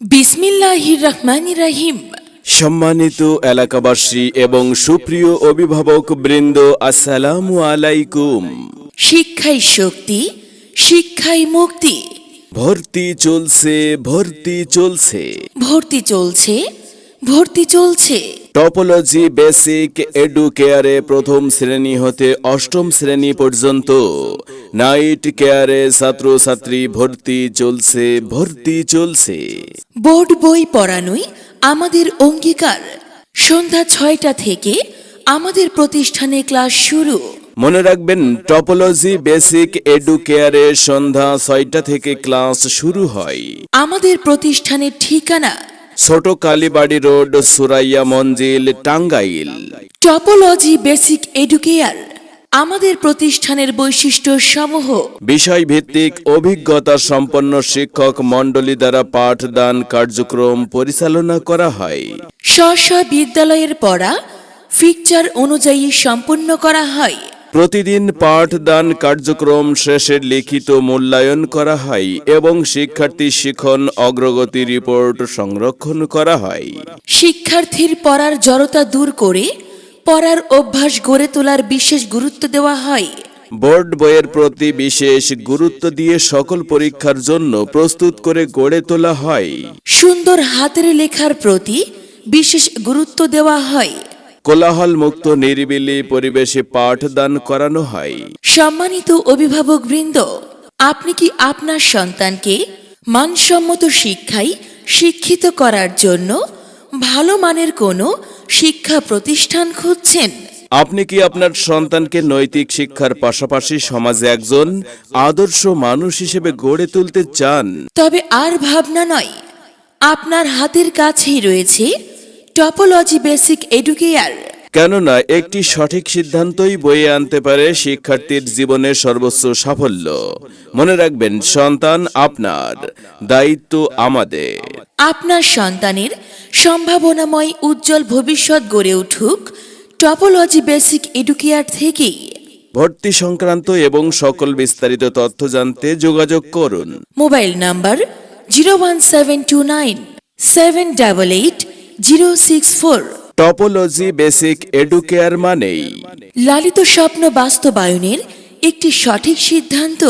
বিসমিল্লাহির রহমান রাহিম। সম্মানিত এলাকাবাসী এবং সুপ্রিয় অভিভাবক বৃন্দ আসসালামু আলাইকুম। শিক্ষাই শক্তি শিক্ষাই মুক্তি। ভর্তি চলছে ভর্তি চলছে। ভর্তি চলছে ভর্তি চলছে। টপোলজি বেসিক এডুকেয়ারে প্রথম শ্রেণি হতে অষ্টম শ্রেণি পর্যন্ত। নাইট কেয়ারে ছাত্রছাত্রী ভর্তি চলছে ভর্তি চলছে। বোর্ড বই পড়ানোই আমাদের অঙ্গীকার। সন্ধ্যা ছয়টা থেকে আমাদের প্রতিষ্ঠানে ক্লাস শুরু। মনে রাখবেন টপোলজি বেসিক এডুকেয়ারে সন্ধ্যা ছয়টা থেকে ক্লাস শুরু হয়। আমাদের প্রতিষ্ঠানের ঠিকানা ছোট Kalibari road Suraiya Manzil Tangail. Topology basic educare আমাদের প্রতিষ্ঠানের বৈশিষ্ট্য সমূহ। বিষয়ভিত্তিক অভিজ্ঞতা সম্পন্ন শিক্ষক মণ্ডলী দ্বারা পাঠদান কার্যক্রম পরিচালনা করা হয়। স্ব বিদ্যালয়ের পড়া ফিকচার অনুযায়ী সম্পন্ন করা হয়। প্রতিদিন পাঠদান কার্যক্রম শেষে লিখিত মূল্যায়ন করা হয় এবং শিক্ষার্থী শিখন অগ্রগতি রিপোর্ট সংরক্ষণ করা হয়। শিক্ষার্থীর পড়ার জড়তা দূর করে পড়ার অভ্যাস গড়ে তোলার বিশেষ গুরুত্ব দেওয়া হয়। বোর্ড বইয়ের প্রতি বিশেষ গুরুত্ব দিয়ে সকল পরীক্ষার জন্য প্রস্তুত করে গড়ে তোলা হয়। সুন্দর হাতের লেখার প্রতি বিশেষ গুরুত্ব দেওয়া হয়। কোলাহল মুক্ত নিরিবিলি পরিবেশে পাঠদান করানো হয়। সম্মানিত অভিভাবক বৃন্দ আপনি কি আপনার সন্তানকে মানসম্মত শিক্ষায় শিক্ষিত করার জন্য ভালো মানের কোনো শিক্ষা প্রতিষ্ঠান খুঁজছেন? আপনি কি আপনার সন্তানকে নৈতিক শিক্ষার পাশাপাশি সমাজে একজন আদর্শ মানুষ হিসেবে গড়ে তুলতে চান? তবে আর ভাবনা নয় আপনার হাতের কাছেই রয়েছে টপোলজি বেসিক এডুকেয়ার। কেননা একটি সঠিক সিদ্ধান্তই বয়ে আনতে পারে শিক্ষার্থীর জীবনের সর্বোচ্চ সাফল্য। মনে রাখবেন সন্তান আপনার দায়িত্ব আমাদের। আপনার সন্তানের সম্ভাবনাময় উজ্জ্বল ভবিষ্যৎ গড়ে উঠুক টপোলজি বেসিক এডুকেয়ার থেকেই। ভর্তি সংক্রান্ত এবং সকল বিস্তারিত তথ্য জানতে যোগাযোগ করুন। Mobile number zero one seven two nine seven double eight zero six four. Topology basic educare মানেই। লালিত স্বপ্ন বাস্তবায়নের একটি সঠিক সিদ্ধান্ত।